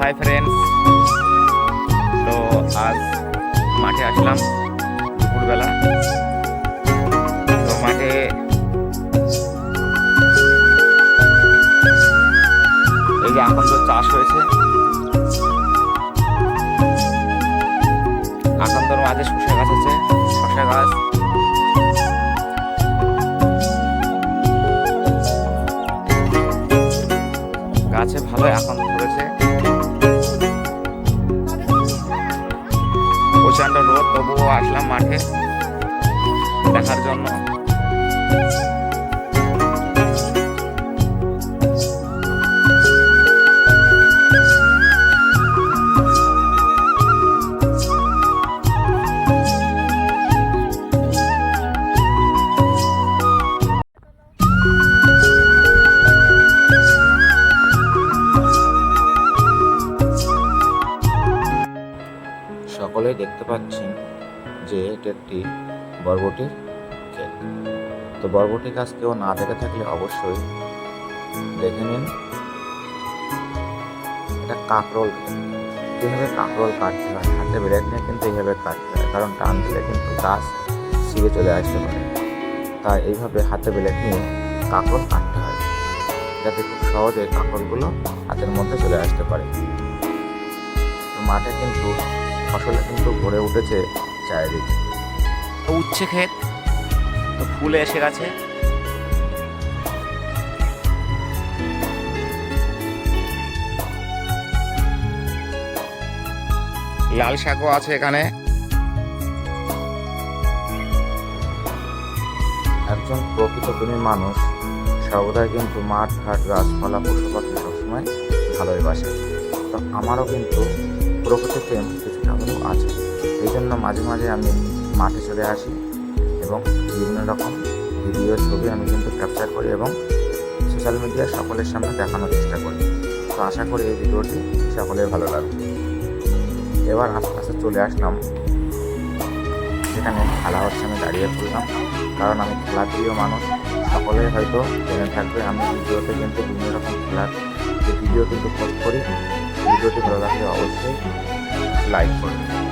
Hi friends তো আজ মাঠে আসলাম দুপুরবেলা। তো মাঠে এই যে এখন তো চাষ হয়েছে। এখন তোর মাঝে শসা গাছ আছে, শসা গাছ। গাছে ভালো এখন ধরেছে প্রচণ্ড রোদ তবুও আসলাম মাঠে। দেখার জন্য। সকলেই দেখতে পাচ্ছেন যে এটি একটি বরবটির ক্ষেত। তো বরবটি গাছ কেউ না দেখে থাকলে অবশ্যই দেখে নিন। এটা কাঁকরোল কীভাবে কাঁকরোল কাটতে হয়? হাতে ব্রেক নিয়ে কিন্তু এইভাবে কাটতে হয়। কারণ টান দিলে কিন্তু গাছ ছিঁড়ে চলে আসতে পারে। তাই এইভাবে হাতে ব্রেক নিয়ে কাঁকরোল কাটতে হয়। যাতে খুব সহজে কাঁকরোলগুলো হাতের মধ্যে চলে আসতে পারে। মাঠে কিন্তু ফসলে কিন্তু ভরে উঠেছে চারিদিকে। উচ্ছে ক্ষেত তো ফুলে এসে গেছে। লাল শাকও আছে এখানে। একজন প্রকৃত প্রেমী মানুষ সর্বদাই কিন্তু মাঠ ঘাট গাছপালা পশু পাখি সবসময় ভালোই বাসে। তো আমারও কিন্তু প্রকৃতি প্রেম কিছুটা হলেও আছে। এই জন্য মাঝে মাঝে আমি মাঠে চলে আসি এবং বিভিন্ন রকম ভিডিও, ছবি আমি কিন্তু ক্যাপচার করি এবং সোশ্যাল মিডিয়া সকলের সামনে দেখানোর চেষ্টা করি। তো আশা করি এই ভিডিওটি সকলের ভালো লাগবে। এবার আস্তে আস্তে চলে আসলাম। সেখানে খেলা হচ্ছে, আমি দাঁড়িয়ে পড়লাম। কারণ আমি খেলা প্রিয় মানুষ। সকলেই হয়তো জেনে থাকবে, আমি ভিডিওতে কিন্তু বিভিন্ন রকম খেলার যে ভিডিও কিন্তু পোস্ট করি। ভিডিওটি ভালো লাগলে অবশ্যই like button.